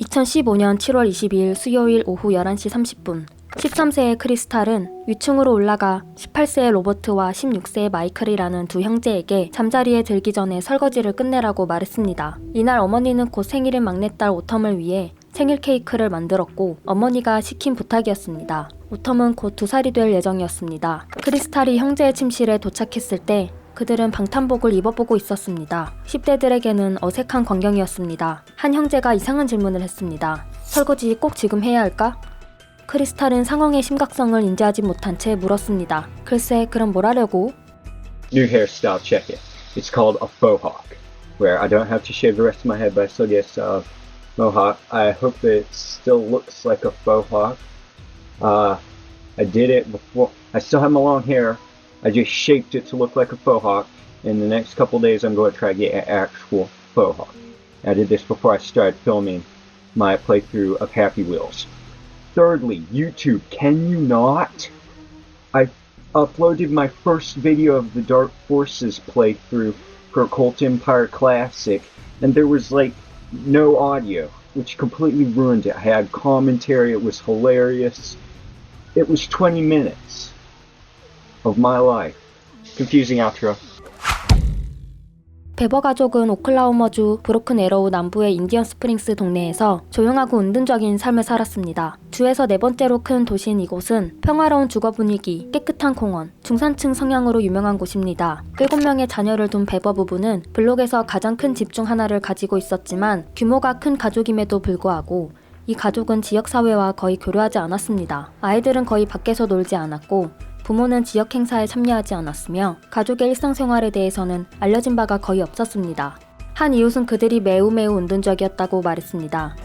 2015년 7월 22일 수요일 오후 11시 30분 13세의 크리스탈은 위층으로 올라가 18세의 로버트와 16세의 마이클이라는 두 형제에게 잠자리에 들기 전에 설거지를 끝내라고 말했습니다. 이날 어머니는 곧 생일인 막내딸 오텀을 위해 생일 케이크를 만들었고 어머니가 시킨 부탁이었습니다. 오텀은 곧 두 살이 될 예정이었습니다. 크리스탈이 형제의 침실에 도착했을 때 그들은 방탄복을 입어보고 있었습니다. 10대들에게는 어색한 광경이었습니다. 한 형제가 이상한 질문을 했습니다. 설거지 꼭 지금 해야 할까? 크리스탈은 상황의 심각성을 인지하지 못한 채 물었습니다. 글쎄, 그럼 뭘 하려고? New hairstyle, check it. It's called a faux hawk, where I don't have to shave the rest of my head, but I still get a mohawk. I hope that it still looks like a faux hawk. Uh, I did it before. I still have my long hair. I just shaped it to look like a faux hawk. In the next couple days, I'm going to try to get an actual faux hawk. I did this before I started filming my playthrough of Happy Wheels. Thirdly, YouTube, can you not? I uploaded my first video of the Dark Forces playthrough for Cult Empire Classic, and there was like no audio, which completely ruined it. I had commentary, it was hilarious. It was 20 minutes of my life. Confusing outro. 베버 가족은 오클라호마주 브로큰 에러우 남부의 인디언 스프링스 동네에서 조용하고 은둔적인 삶을 살았습니다. 주에서 네 번째로 큰 도시인 이곳은 평화로운 주거 분위기, 깨끗한 공원, 중산층 성향으로 유명한 곳입니다. 7명의 자녀를 둔 베버 부부는 블록에서 가장 큰 집 중 하나를 가지고 있었지만 규모가 큰 가족임에도 불구하고 이 가족은 지역사회와 거의 교류하지 않았습니다. 아이들은 거의 밖에서 놀지 않았고 부모는 지역 행사에 참여하지 않았으며 가족의 일상생활에 대해서는 알려진 바가 거의 없었습니다. 한 이웃은 그들이 매우 매우 은둔적이었다고 말했습니다.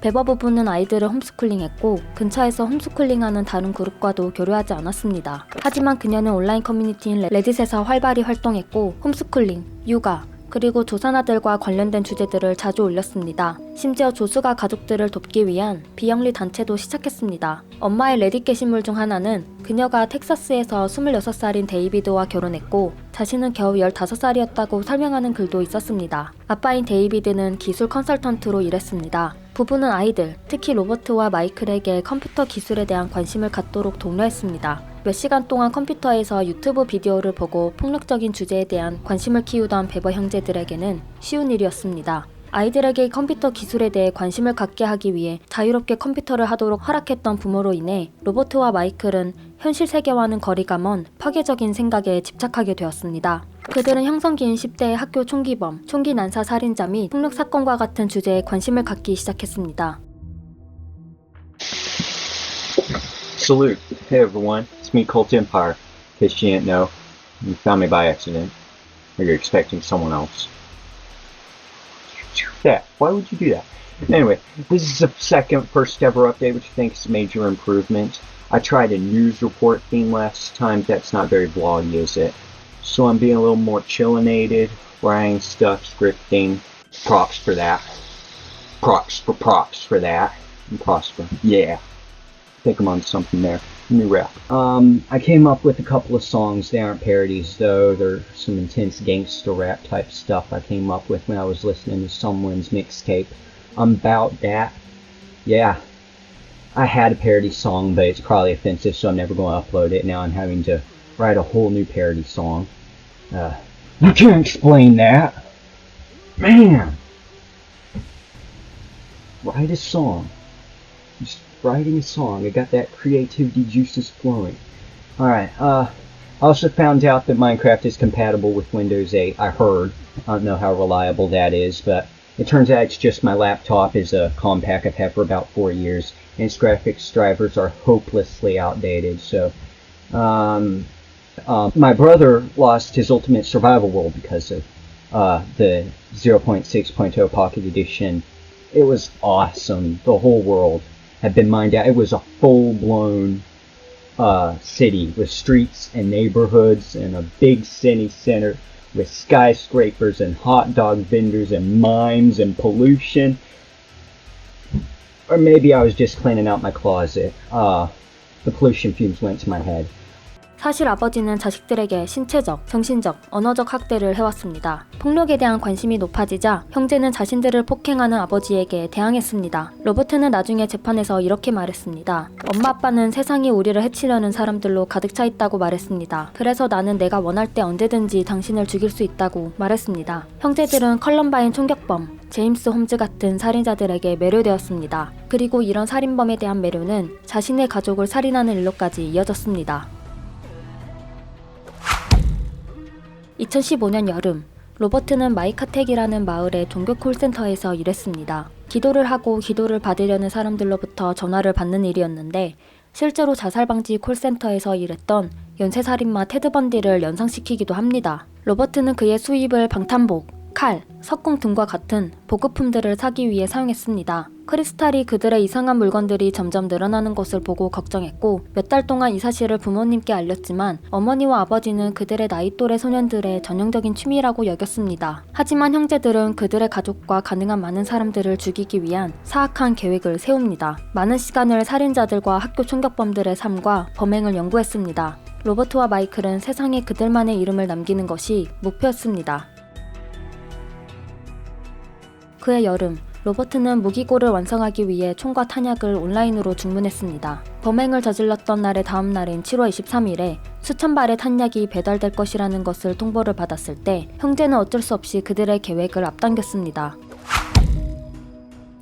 베버 부부는 아이들을 홈스쿨링했고 근처에서 홈스쿨링하는 다른 그룹과도 교류하지 않았습니다. 하지만 그녀는 온라인 커뮤니티인 레딧에서 활발히 활동했고 홈스쿨링, 육아, 그리고 조산아들과 관련된 주제들을 자주 올렸습니다. 심지어 조수가 가족들을 돕기 위한 비영리 단체도 시작했습니다. 엄마의 레딧 게시물 중 하나는 그녀가 텍사스에서 26살인 데이비드와 결혼했고 자신은 겨우 15살이었다고 설명하는 글도 있었습니다. 아빠인 데이비드는 기술 컨설턴트로 일했습니다. 부부는 아이들, 특히 로버트와 마이클에게 컴퓨터 기술에 대한 관심을 갖도록 독려했습니다. 몇 시간 동안 컴퓨터에서 유튜브 비디오를 보고 폭력적인 주제에 대한 관심을 키우던 베버 형제들에게는 쉬운 일이었습니다. 아이들에게 컴퓨터 기술에 대해 관심을 갖게 하기 위해 자유롭게 컴퓨터를 하도록 허락했던 부모로 인해 로버트와 마이클은 현실 세계와는 거리가 먼 파괴적인 생각에 집착하게 되었습니다. 그들은 형성기인 10대의 학교 총기범, 총기 난사 살인자 및 폭력 사건과 같은 주제에 관심을 갖기 시작했습니다. Salute. Hey everyone, it's me, Cult Empire. In case you didn't know, you found me by accident, or you're expecting someone else. That. Why would you do that? Anyway, this is the second first ever update, which I think is a major improvement. I tried a news report theme last time. That's not very vloggy, is it? So I'm being a little more chillinated, writing stuff, scripting. Props for that. Props for props for that. And prosper. Yeah think I'm on something there. New rap. Um, I came up with a couple of songs. They aren't parodies though. They're some intense gangster rap type stuff I came up with when I was listening to someone's mixtape. I'm about that. Yeah. I had a parody song, but it's probably offensive, so I'm never going to upload it. Now I'm having to write a whole new parody song. Uh, you can't explain that. Man! Write a song. Just writing a song. I got that creativity juices flowing. Alright, uh, I also found out that Minecraft is compatible with Windows 8. I heard. I don't know how reliable that is, but it turns out it's just my laptop is a compact I've had for about four years, and its graphics drivers are hopelessly outdated, so, um, uh, my brother lost his Ultimate Survival World because of, uh, the 0.6.0 Pocket Edition. It was awesome. The whole world had been mined out. It was a full blown uh, city with streets and neighborhoods and a big city center with skyscrapers and hot dog vendors and mines and pollution. Or maybe I was just cleaning out my closet. Uh, the pollution fumes went to my head. 사실 아버지는 자식들에게 신체적, 정신적, 언어적 학대를 해왔습니다. 폭력에 대한 관심이 높아지자 형제는 자신들을 폭행하는 아버지에게 대항했습니다. 로버트는 나중에 재판에서 이렇게 말했습니다. 엄마 아빠는 세상이 우리를 해치려는 사람들로 가득 차 있다고 말했습니다. 그래서 나는 내가 원할 때 언제든지 당신을 죽일 수 있다고 말했습니다. 형제들은 컬럼바인 총격범, 제임스 홈즈 같은 살인자들에게 매료되었습니다. 그리고 이런 살인범에 대한 매료는 자신의 가족을 살인하는 일로까지 이어졌습니다. 2015년 여름, 로버트는 마이카텍이라는 마을의 종교 콜센터에서 일했습니다. 기도를 하고 기도를 받으려는 사람들로부터 전화를 받는 일이었는데 실제로 자살방지 콜센터에서 일했던 연쇄살인마 테드 번디를 연상시키기도 합니다. 로버트는 그의 수입을 방탄복, 칼, 석궁 등과 같은 보급품들을 사기 위해 사용했습니다. 크리스탈이 그들의 이상한 물건들이 점점 늘어나는 것을 보고 걱정했고 몇 달 동안 이 사실을 부모님께 알렸지만 어머니와 아버지는 그들의 나이 또래 소년들의 전형적인 취미라고 여겼습니다. 하지만 형제들은 그들의 가족과 가능한 많은 사람들을 죽이기 위한 사악한 계획을 세웁니다. 많은 시간을 살인자들과 학교 총격범들의 삶과 범행을 연구했습니다. 로버트와 마이클은 세상에 그들만의 이름을 남기는 것이 목표였습니다. 그해 여름, 로버트는 무기고를 완성하기 위해 총과 탄약을 온라인으로 주문했습니다. 범행을 저질렀던 날의 다음 날인 7월 23일에 수천 발의 탄약이 배달될 것이라는 것을 통보를 받았을 때 형제는 어쩔 수 없이 그들의 계획을 앞당겼습니다.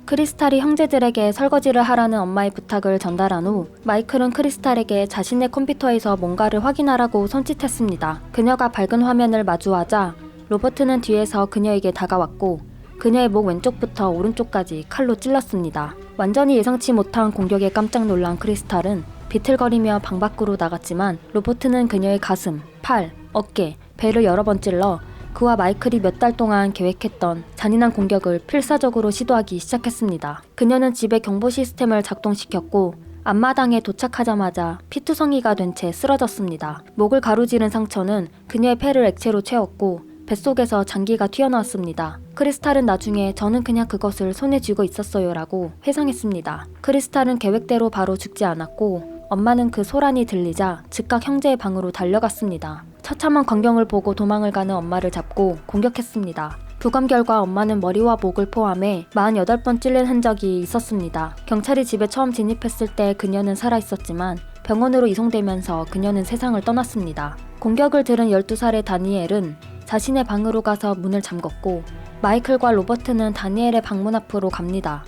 크리스탈이 형제들에게 설거지를 하라는 엄마의 부탁을 전달한 후 마이클은 크리스탈에게 자신의 컴퓨터에서 뭔가를 확인하라고 손짓했습니다. 그녀가 밝은 화면을 마주하자 로버트는 뒤에서 그녀에게 다가왔고 그녀의 목 왼쪽부터 오른쪽까지 칼로 찔렀습니다. 완전히 예상치 못한 공격에 깜짝 놀란 크리스탈은 비틀거리며 방 밖으로 나갔지만 로버트는 그녀의 가슴, 팔, 어깨, 배를 여러 번 찔러 그와 마이클이 몇 달 동안 계획했던 잔인한 공격을 필사적으로 시도하기 시작했습니다. 그녀는 집에 경보 시스템을 작동시켰고 앞마당에 도착하자마자 피투성이가 된 채 쓰러졌습니다. 목을 가로지른 상처는 그녀의 폐를 액체로 채웠고 뱃속에서 장기가 튀어나왔습니다. 크리스탈은 나중에 저는 그냥 그것을 손에 쥐고 있었어요 라고 회상했습니다. 크리스탈은 계획대로 바로 죽지 않았고 엄마는 그 소란이 들리자 즉각 형제의 방으로 달려갔습니다. 처참한 광경을 보고 도망을 가는 엄마를 잡고 공격했습니다. 부검 결과 엄마는 머리와 목을 포함해 48번 찔린 흔적이 있었습니다. 경찰이 집에 처음 진입했을 때 그녀는 살아있었지만 병원으로 이송되면서 그녀는 세상을 떠났습니다. 공격을 들은 12살의 다니엘은 자신의 방으로 가서 문을 잠궜고 마이클과 로버트는 다니엘의 방문 앞으로 갑니다.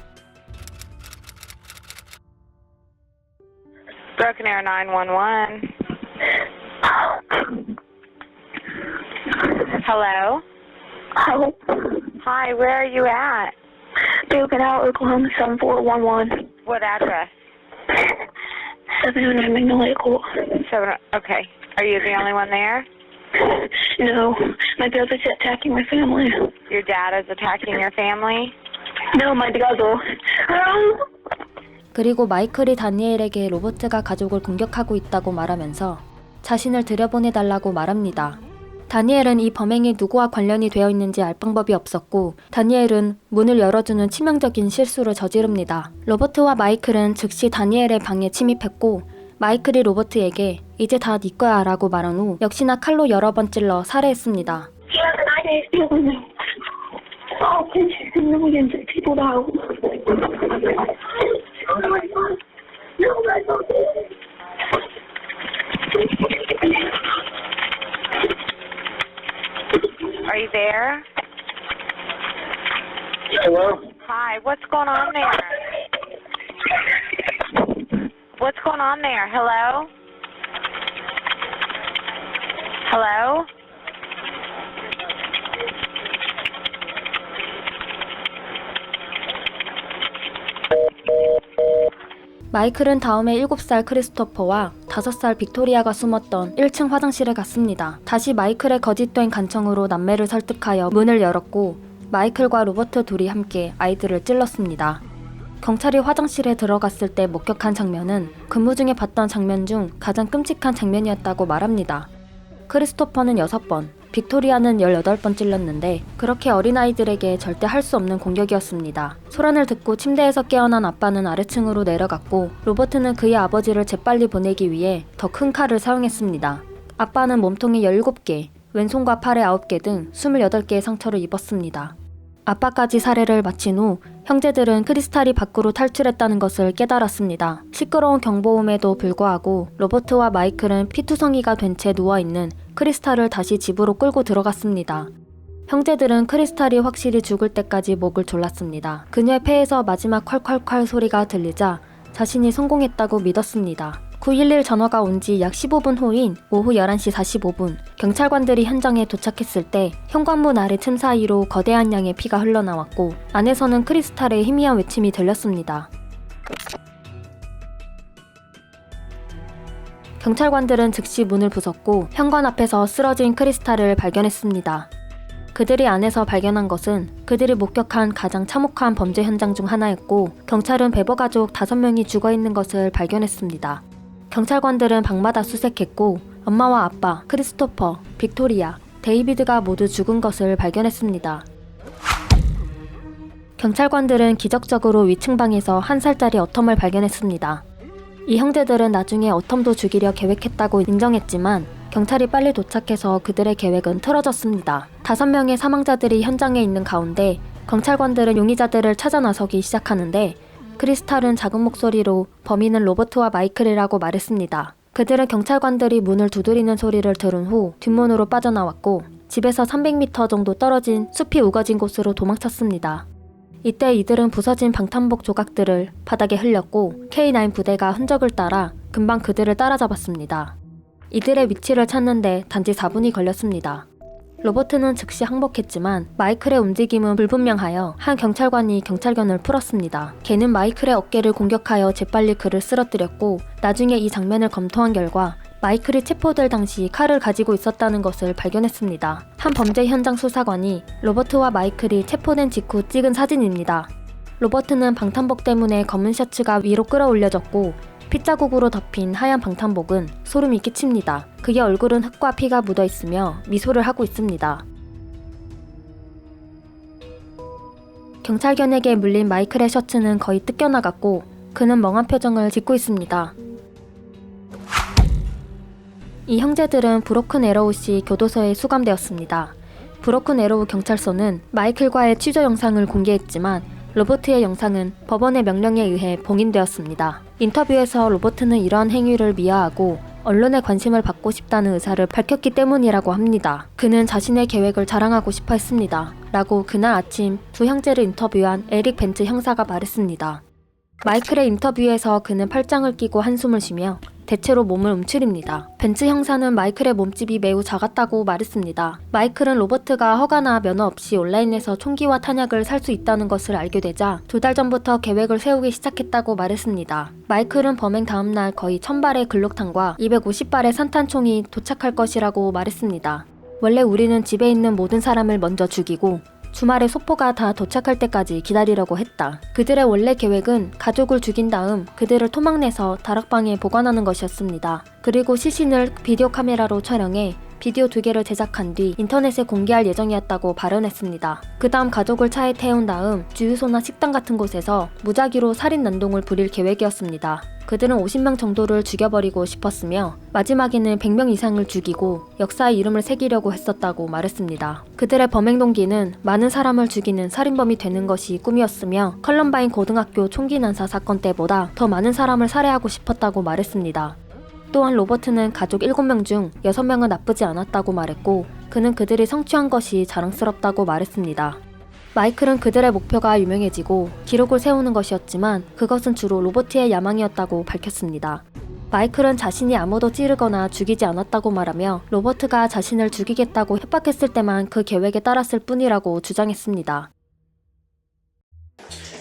Broken Arrow 911. Hello? Hello. Hi, where are you at? Broken Arrow, Oklahoma 7411. What address? 709 Magnolia Court. Seven. Okay. Are you the only one there? No, my brother's attacking my family. Your dad is attacking your family? No, my brother. 그리고 마이클이 다니엘에게 로버트가 가족을 공격하고 있다고 말하면서 자신을 들여보내달라고 말합니다. 다니엘은 이 범행이 누구와 관련이 되어 있는지 알 방법이 없었고 다니엘은 문을 열어주는 치명적인 실수를 저지릅니다. 로버트와 마이클은 즉시 다니엘의 방에 침입했고 마이클이 로버트에게 이제 다 네 거야 라고 말한 후 역시나 칼로 여러 번 찔러 살해했습니다. Oh, Are you there? Hello? Hi. What's going on there? What's going on there? Hello? Hello? 마이클은 다음에 7살 크리스토퍼와 5살 빅토리아가 숨었던 1층 화장실에 갔습니다. 다시 마이클의 거짓된 간청으로 남매를 설득하여 문을 열었고 마이클과 로버트 둘이 함께 아이들을 찔렀습니다. 경찰이 화장실에 들어갔을 때 목격한 장면은 근무 중에 봤던 장면 중 가장 끔찍한 장면이었다고 말합니다. 크리스토퍼는 6번, 빅토리아는 18번 찔렀는데 그렇게 어린아이들에게 절대 할 수 없는 공격이었습니다. 소란을 듣고 침대에서 깨어난 아빠는 아래층으로 내려갔고 로버트는 그의 아버지를 재빨리 보내기 위해 더 큰 칼을 사용했습니다. 아빠는 몸통에 17개, 왼손과 팔에 9개 등 28개의 상처를 입었습니다. 아빠까지 살해를 마친 후 형제들은 크리스탈이 밖으로 탈출했다는 것을 깨달았습니다. 시끄러운 경보음에도 불구하고 로버트와 마이클은 피투성이가 된 채 누워있는 크리스탈을 다시 집으로 끌고 들어갔습니다. 형제들은 크리스탈이 확실히 죽을 때까지 목을 졸랐습니다. 그녀의 폐에서 마지막 콸콸콸 소리가 들리자 자신이 성공했다고 믿었습니다. 911 전화가 온 지 약 15분 후인 오후 11시 45분 경찰관들이 현장에 도착했을 때 현관문 아래 틈 사이로 거대한 양의 피가 흘러나왔고 안에서는 크리스탈의 희미한 외침이 들렸습니다. 경찰관들은 즉시 문을 부쉈고 현관 앞에서 쓰러진 크리스탈을 발견했습니다. 그들이 안에서 발견한 것은 그들이 목격한 가장 참혹한 범죄 현장 중 하나였고 경찰은 베버 가족 5명이 죽어 있는 것을 발견했습니다. 경찰관들은 방마다 수색했고 엄마와 아빠, 크리스토퍼, 빅토리아, 데이비드가 모두 죽은 것을 발견했습니다. 경찰관들은 기적적으로 위층 방에서 한 살짜리 어텀을 발견했습니다. 이 형제들은 나중에 어텀도 죽이려 계획했다고 인정했지만 경찰이 빨리 도착해서 그들의 계획은 틀어졌습니다. 다섯 명의 사망자들이 현장에 있는 가운데 경찰관들은 용의자들을 찾아 나서기 시작하는데 크리스탈은 작은 목소리로 범인은 로버트와 마이클이라고 말했습니다. 그들은 경찰관들이 문을 두드리는 소리를 들은 후 뒷문으로 빠져나왔고 집에서 300m 정도 떨어진 숲이 우거진 곳으로 도망쳤습니다. 이때 이들은 부서진 방탄복 조각들을 바닥에 흘렸고 K9 부대가 흔적을 따라 금방 그들을 따라잡았습니다. 이들의 위치를 찾는데 단지 4분이 걸렸습니다. 로버트는 즉시 항복했지만 마이클의 움직임은 불분명하여 한 경찰관이 경찰견을 풀었습니다. 걔는 마이클의 어깨를 공격하여 재빨리 그를 쓰러뜨렸고 나중에 이 장면을 검토한 결과 마이클이 체포될 당시 칼을 가지고 있었다는 것을 발견했습니다. 한 범죄 현장 수사관이 로버트와 마이클이 체포된 직후 찍은 사진입니다. 로버트는 방탄복 때문에 검은 셔츠가 위로 끌어올려졌고 핏자국으로 덮인 하얀 방탄복은 소름이 끼칩니다. 그의 얼굴은 흙과 피가 묻어 있으며 미소를 하고 있습니다. 경찰견에게 물린 마이클의 셔츠는 거의 뜯겨나갔고 그는 멍한 표정을 짓고 있습니다. 이 형제들은 브로큰 에러우시 교도소에 수감되었습니다. 브로큰 에러우 경찰서는 마이클과의 취조 영상을 공개했지만 로버트의 영상은 법원의 명령에 의해 봉인되었습니다. 인터뷰에서 로버트는 이러한 행위를 미화하고 언론의 관심을 받고 싶다는 의사를 밝혔기 때문이라고 합니다. 그는 자신의 계획을 자랑하고 싶어 했습니다. 라고 그날 아침 두 형제를 인터뷰한 에릭 벤츠 형사가 말했습니다. 마이클의 인터뷰에서 그는 팔짱을 끼고 한숨을 쉬며 대체로 몸을 움츠립니다. 벤츠 형사는 마이클의 몸집이 매우 작았다고 말했습니다. 마이클은 로버트가 허가나 면허 없이 온라인에서 총기와 탄약을 살 수 있다는 것을 알게 되자 두 달 전부터 계획을 세우기 시작했다고 말했습니다. 마이클은 범행 다음날 거의 1000발의 글록탄과 250발의 산탄총이 도착할 것이라고 말했습니다. 원래 우리는 집에 있는 모든 사람을 먼저 죽이고 주말에 소포가 다 도착할 때까지 기다리려고 했다. 그들의 원래 계획은 가족을 죽인 다음 그들을 토막내서 다락방에 보관하는 것이었습니다. 그리고 시신을 비디오 카메라로 촬영해 비디오 두 개를 제작한 뒤 인터넷에 공개할 예정이었다고 발언했습니다. 그 다음 가족을 차에 태운 다음 주유소나 식당 같은 곳에서 무작위로 살인 난동을 부릴 계획이었습니다. 그들은 50명 정도를 죽여버리고 싶었으며 마지막에는 100명 이상을 죽이고 역사의 이름을 새기려고 했었다고 말했습니다. 그들의 범행 동기는 많은 사람을 죽이는 살인범이 되는 것이 꿈이었으며 컬럼바인 고등학교 총기 난사 사건 때보다 더 많은 사람을 살해하고 싶었다고 말했습니다. 또한 로버트는 가족 7명 중 6명은 나쁘지 않았다고 말했고 그는 그들이 성취한 것이 자랑스럽다고 말했습니다. 마이클은 그들의 목표가 유명해지고 기록을 세우는 것이었지만 그것은 주로 로버트의 야망이었다고 밝혔습니다. 마이클은 자신이 아무도 찌르거나 죽이지 않았다고 말하며 로버트가 자신을 죽이겠다고 협박했을 때만 그 계획에 따랐을 뿐이라고 주장했습니다.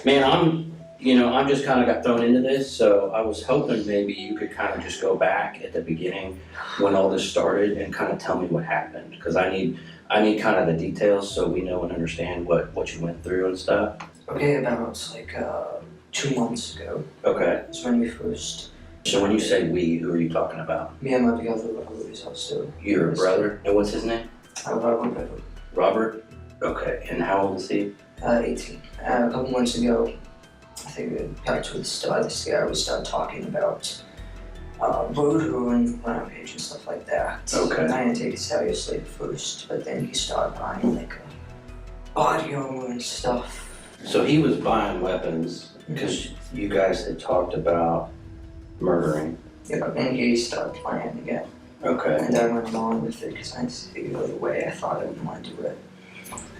Man, I'm, you know, I'm just kind of got thrown into this, so I was hoping maybe you could kind of just go back at the beginning when all this started and kind of tell me what happened, because I need, I need kind of the details so we know and understand what what you went through and stuff. Okay, about like uh, two months ago. Okay. That's when we first, So when you say we, who are you talking about? me and my brother were always still. Your brother? And what's his name? Uh, Robert Robert? Okay, and how old is he? uh, 18. Uh, a couple months ago, I think it got to the start of this year, we started talking about uh, voodoo and rampage and stuff like that. Okay. And I didn't take it seriously at first, but then he started buying like uh, body armor and stuff. So he was buying weapons because you guys had talked about murdering. Yeah, and he started playing again. Okay. And I went along with it because I didn't see the way I thought I would want to do it.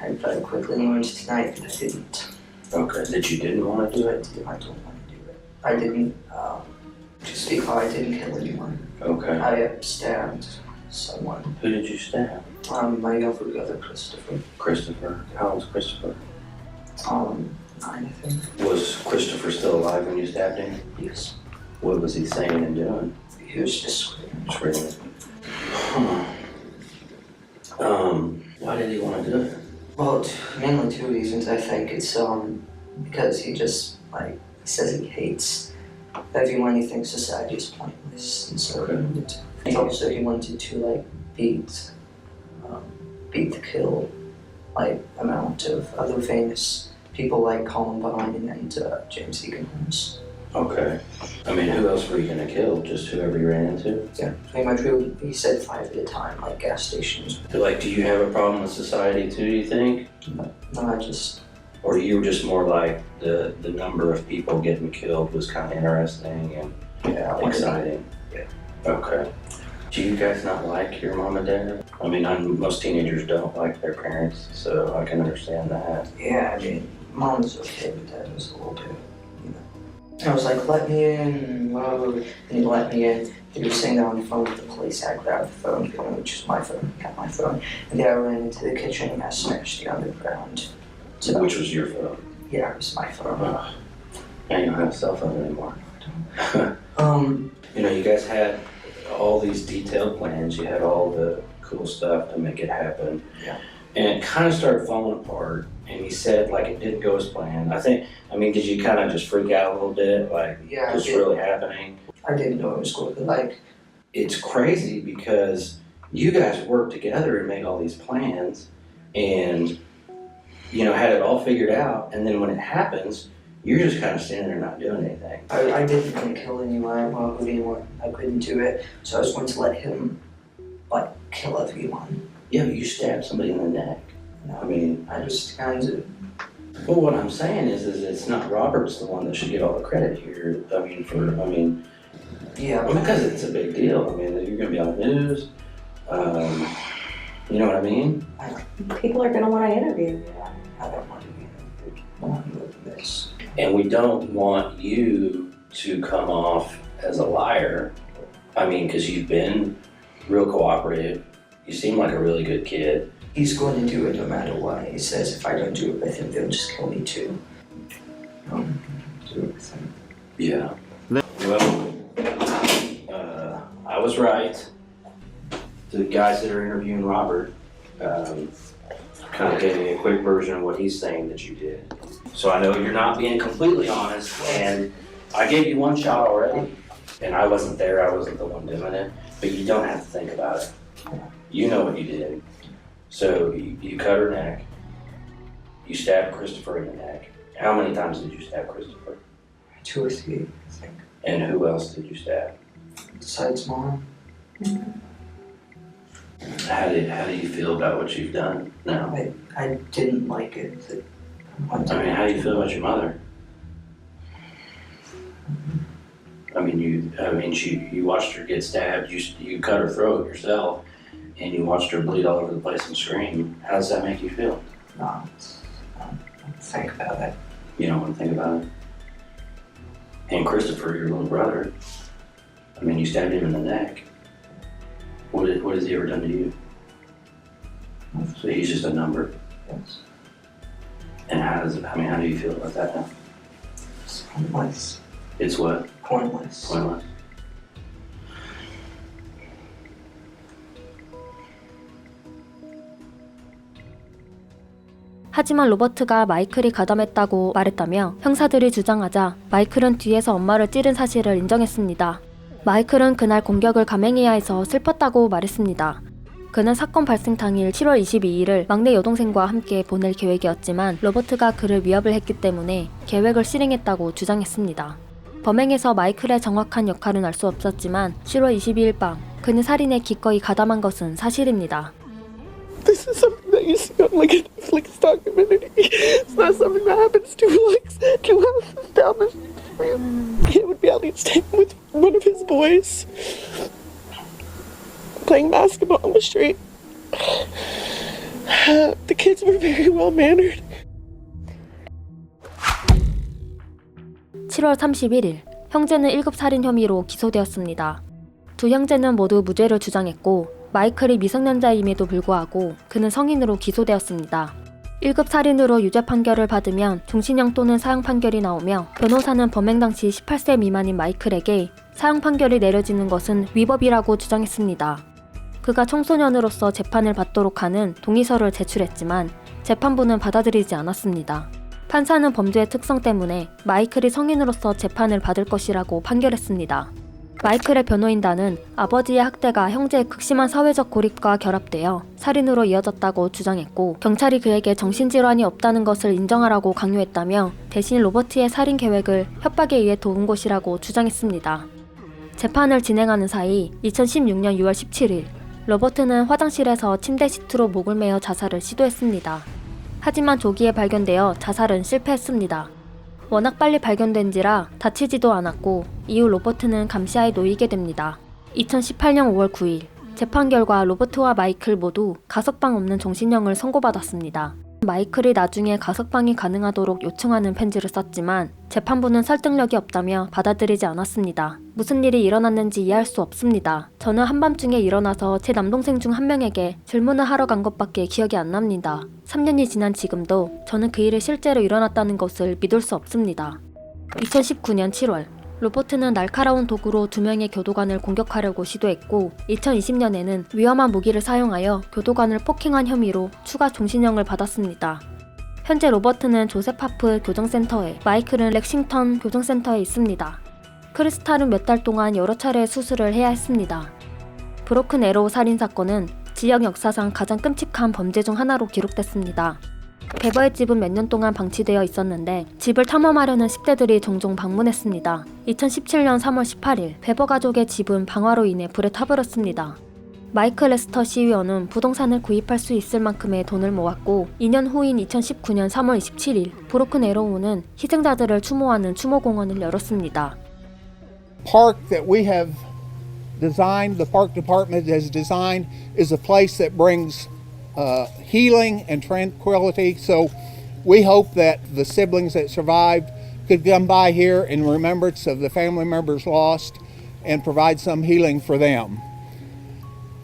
I very quickly learned tonight that I didn't. Okay. That you didn't want to do it? I don't want to do it. I didn't, um, just because I didn't kill anyone. Okay. I stabbed someone. Who did you stab? Um, my younger brother, Christopher. Christopher. How old's Christopher? Um, nine, I think. Was Christopher still alive when you stabbed him? Yes. What was he saying and doing? He was just screaming. Screaming. Huh. Um, why did he want to do it? Well, mainly two reasons. I think it's um because he just like says he hates everyone. He thinks society is pointless, and so he Okay. wanted to. And also, he wanted to like beat um, beat the kill like amount of other famous people like Columbine and uh, James Deacon Holmes. Okay. I mean, who else were you gonna kill? Just whoever you ran into? Yeah, pretty much. He said five at a time, like gas stations. Like, do you have a problem with society too, do you think? No, I just Or you were just more like the, the number of people getting killed was kind of interesting and yeah, I wanted to exciting? Yeah. Okay. Do you guys not like your mom and dad? I mean, I'm, most teenagers don't like their parents, so I can understand that. Yeah, I mean, mom was okay, but dad was a little bit, you know. I was like, let me in, and he let me in. He was sitting there on the phone with the police. I grabbed the phone, you know, which is my phone, got my phone. And then I ran into the kitchen and I smashed the underground. So, Which was your phone? yeah, it was my phone. And you don't have a cell phone anymore. Um, you know, you guys had all these detailed plans, you had all the cool stuff to make it happen. Yeah. And it kind of started falling apart, and you said like it didn't go as planned. I think, I mean, did you kind of just freak out a little bit, like yeah, I, did, really happening? I didn't know it was going to like, It's crazy because you guys worked together and made all these plans, and you know had it all figured out, and then when it happens, you're just kind of standing there not doing anything. I, I didn't want to kill anyone, well, who anyone. I couldn't do it, so I was going to let him, like, kill everyone. Yeah, but you stabbed somebody in the neck. I mean, I just kind of, Well, what I'm saying is, is it's not Robert's the one that should get all the credit here. I mean, for I mean, yeah, well, because it's a big deal. I mean, you're gonna be on the news. Um, you know what I mean? People are gonna wanna interview you. I don't want to be interviewed. I want to this. And we don't want you to come off as a liar. I mean, because you've been real cooperative. You seem like a really good kid. He's going to do it no matter what. He says if I don't do it with him, they'll just kill me too. Um, do it with him. Yeah. Well, uh, I was right. The guys that are interviewing Robert um, kind of gave me a quick version of what he's saying that you did. So I know you're not being completely honest, and I gave you one shot already, and I wasn't there. I wasn't the one doing it, but you don't have to think about it. You know what you did. So you, you cut her neck. You stabbed Christopher in the neck. How many times did you stab Christopher? Two or three, I think. And who else did you stab? Besides mom, mm-hmm. How do how do you feel about what you've done now? I, I didn't like it. I wanted I mean, how do you feel about your mother? I mean, you I mean, she you watched her get stabbed. You you cut her throat yourself, and you watched her bleed all over the place and scream. How does that make you feel? not um, think about it. You don't want to think about it. And Christopher, your little brother. I mean, you stabbed him in the neck. What did, what has he ever done to you? So he's just a number. Yes. And how does it? I mean, how do you feel about that now? It's pointless. It's what? Pointless. Pointless. 하지만 로버트가 마이클이 가담했다고 말했다며 형사들이 주장하자 마이클은 뒤에서 엄마를 찌른 사실을 인정했습니다. 마이클은 그날 공격을 감행해야 해서 슬펐다고 말했습니다. 그는 사건 발생 당일 7월 22일을 막내 여동생과 함께 보낼 계획이었지만 로버트가 그를 위협을 했기 때문에 계획을 실행했다고 주장했습니다. 범행에서 마이클의 정확한 역할은 알 수 없었지만 7월 22일 밤 그는 살인에 기꺼이 가담한 것은 사실입니다. This is something that you see on like a Netflix documentary. It's not something that happens to like houses down the He would be out each time with one of his boys playing basketball on the street. The kids were very well mannered. 7월 31일 형제는 1급 살인 혐의로 기소되었습니다. 두 형제는 모두 무죄를 주장했고 마이클이 미성년자임에도 불구하고 그는 성인으로 기소되었습니다. 1급 살인으로 유죄 판결을 받으면 종신형 또는 사형 판결이 나오며 변호사는 범행 당시 18세 미만인 마이클에게 사형 판결이 내려지는 것은 위법이라고 주장했습니다. 그가 청소년으로서 재판을 받도록 하는 동의서를 제출했지만 재판부는 받아들이지 않았습니다. 판사는 범죄의 특성 때문에 마이클이 성인으로서 재판을 받을 것이라고 판결했습니다. 마이클의 변호인단은 아버지의 학대가 형제의 극심한 사회적 고립과 결합되어 살인으로 이어졌다고 주장했고 경찰이 그에게 정신질환이 없다는 것을 인정하라고 강요했다며 대신 로버트의 살인 계획을 협박에 의해 도운 것이라고 주장했습니다. 재판을 진행하는 사이 2016년 6월 17일 로버트는 화장실에서 침대 시트로 목을 매어 자살을 시도했습니다. 하지만 조기에 발견되어 자살은 실패했습니다. 워낙 빨리 발견된지라 다치지도 않았고 이후 로버트는 감시하에 놓이게 됩니다. 2018년 5월 9일 재판 결과 로버트와 마이클 모두 가석방 없는 정신형을 선고받았습니다. 마이클이 나중에 가석방이 가능하도록 요청하는 편지를 썼지만 재판부는 설득력이 없다며 받아들이지 않았습니다. 무슨 일이 일어났는지 이해할 수 없습니다. 저는 한밤중에 일어나서 제 남동생 중 한 명에게 질문을 하러 간 것밖에 기억이 안 납니다. 3년이 지난 지금도 저는 그 일이 실제로 일어났다는 것을 믿을 수 없습니다. 2019년 7월 로버트는 날카로운 도구로 두 명의 교도관을 공격하려고 시도했고 2020년에는 위험한 무기를 사용하여 교도관을 폭행한 혐의로 추가 종신형을 받았습니다. 현재 로버트는 조세파프 교정센터에 마이클은 렉싱턴 교정센터에 있습니다. 크리스탈은 몇 달 동안 여러 차례 수술을 해야 했습니다. 브로큰 에로우 살인 사건은 지역 역사상 가장 끔찍한 범죄 중 하나로 기록됐습니다. 베버의 집은 몇 년 동안 방치되어 있었는데 집을 탐험하려는 10대들이 종종 방문했습니다. 2017년 3월 18일 베버 가족의 집은 방화로 인해 불에 타버렸습니다. 마이클 레스터 시의원은 부동산을 구입할 수 있을 만큼의 돈을 모았고 2년 후인 2019년 3월 27일 브로큰 에로우는 희생자들을 추모하는 추모공원을 열었습니다. park that we have designed, the park department has designed, is a place that brings uh, healing and tranquility. So we hope that the siblings that survived could come by here in remembrance of the family members lost and provide some healing for them.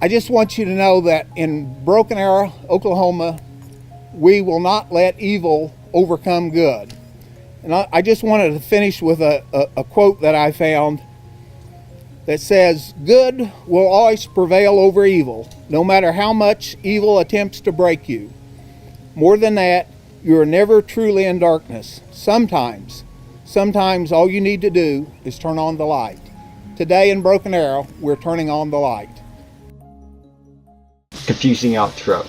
I just want you to know that in Broken Arrow, Oklahoma, we will not let evil overcome good. And I, I just wanted to finish with a, a, a quote that I found that says, Good will always prevail over evil, no matter how much evil attempts to break you. More than that, you are never truly in darkness. Sometimes, sometimes all you need to do is turn on the light. Today in Broken Arrow, we're turning on the light. Confusing outro.